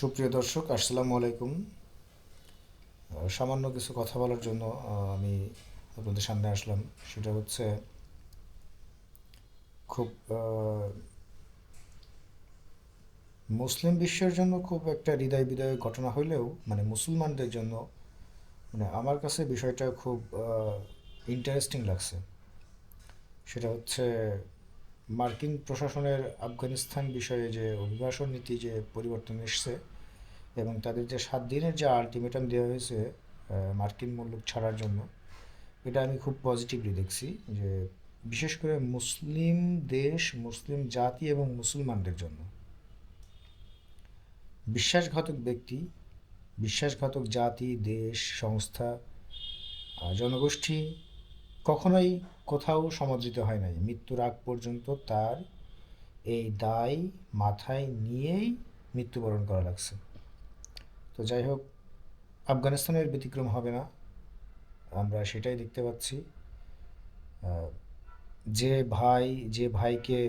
সুপ্রিয় দর্শক, আসসালামু আলাইকুম। সামান্য কিছু কথা বলার জন্য আমি আপনাদের সামনে আসলাম। সেটা হচ্ছে, খুব মুসলিম বিশ্বের জন্য খুব একটা হৃদয় বিদয় ঘটনা হইলেও মানে মুসলমানদের জন্য মানে আমার কাছে বিষয়টা খুব ইন্টারেস্টিং লাগছে। সেটা হচ্ছে মার্কিন প্রশাসনের আফগানিস্তান বিষয়ে যে অভিবাসন নীতি যে পরিবর্তন এসছে এবং তাদের যে সাত দিনের যে আলটিমেটাম দেওয়া হয়েছে মার্কিন মুলুক ছাড়ার জন্য, এটা আমি খুব পজিটিভলি দেখছি যে বিশেষ করে মুসলিম দেশ, মুসলিম জাতি এবং মুসলমানদের জন্য বিশ্বাসঘাতক ব্যক্তি, বিশ্বাসঘাতক জাতি, দেশ, সংস্থা জনগোষ্ঠী কখনোই কোথাও সমাদৃত হয় নাই। মৃত্যুর আগ পর্যন্ত তার এই দায় মাথায় নিয়েই মৃত্যুবরণ করা লাগছে। তো যাই হোক, আফগানিস্তানের ব্যতিক্রম হবে না। আমরা সেটাই দেখতে পাচ্ছি। যে ভাই, যে ভাইকে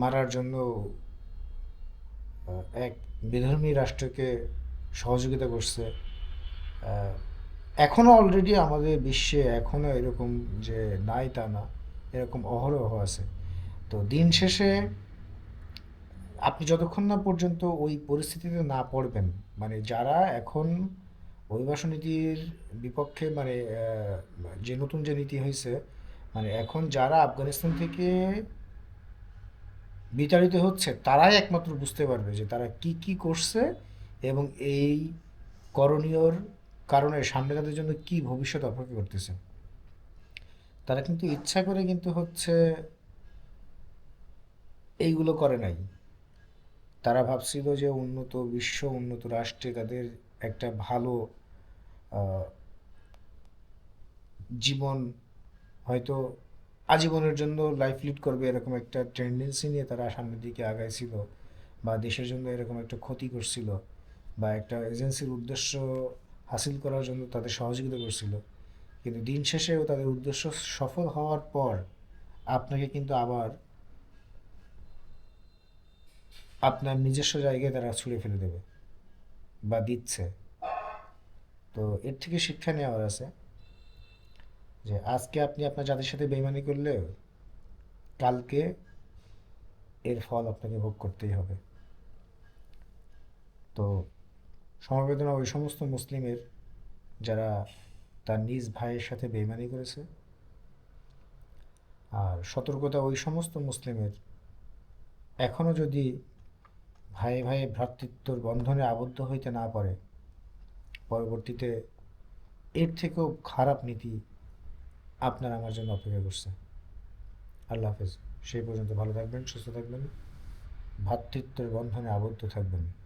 মারার জন্য এক বিধর্মী রাষ্ট্রকে সহযোগিতা করছে আহ, এখনও অলরেডি আমাদের বিশ্বে এখনও এরকম যে নাই তা না এরকম অহরহ আছে। তো দিন শেষে আপনি যতক্ষণ না পর্যন্ত ওই পরিস্থিতিতে না পড়বেন মানে যারা এখন অভিবাসন নীতির বিপক্ষে মানে যে নতুন যে নীতি হয়েছে মানে এখন যারা আফগানিস্তান থেকে বিতাড়িত হচ্ছে তারাই একমাত্র বুঝতে পারবে যে তারা কি কি করছে এবং এই করণীয়র কারণে সামনে তাদের জন্য কি ভবিষ্যৎ অপেক্ষা করতেছে? তারা কিন্তু ইচ্ছা করে কিন্তু হচ্ছে এইগুলো করে নাই। তারা ভাবছিল যে উন্নত বিশ্ব, উন্নত রাষ্ট্রে তাদের একটা ভালো জীবন হয়তো আজীবনের জন্য লাইফ লিড করবে এরকম একটা টেন্ডেন্সি নিয়ে তারা সামনের দিকে আগাইছিল বা দেশের জন্য এরকম একটা ক্ষতি করছিল বা একটা এজেন্সির উদ্দেশ্য হাসিল করার জন্য তাদের সহযোগিতা করছিল। কিন্তু দিন শেষেও তাদের উদ্দেশ্য সফল হওয়ার পর আপনাকে কিন্তু আবার আপনার নিজস্ব জায়গায় তারা ছুঁড়ে ফেলে দেবে বা দিচ্ছে। তো এর থেকে শিক্ষা নেওয়ার আছে যে আজকে আপনি আপনার জাতির সাথে বেইমানি করলে কালকে এর ফল আপনাকে ভোগ করতেই হবে। তো সমবেদনা ওই সমস্ত মুসলিমের যারা তার নিজ ভাইয়ের সাথে বেইমানি করেছে আর সতর্কতা ওই সমস্ত মুসলিমের এখনও যদি ভাই ভাই ভ্রাতৃত্বর বন্ধনে আবদ্ধ হইতে না পারে, পরবর্তীতে এর থেকেও খারাপ নীতি আপনার আমার জন্য অপেক্ষা করছে আল্লাহ হাফেজ। সেই পর্যন্ত ভালো থাকবেন, সুস্থ থাকবেন, ভ্রাতৃত্বের বন্ধনে আবদ্ধ থাকবেন।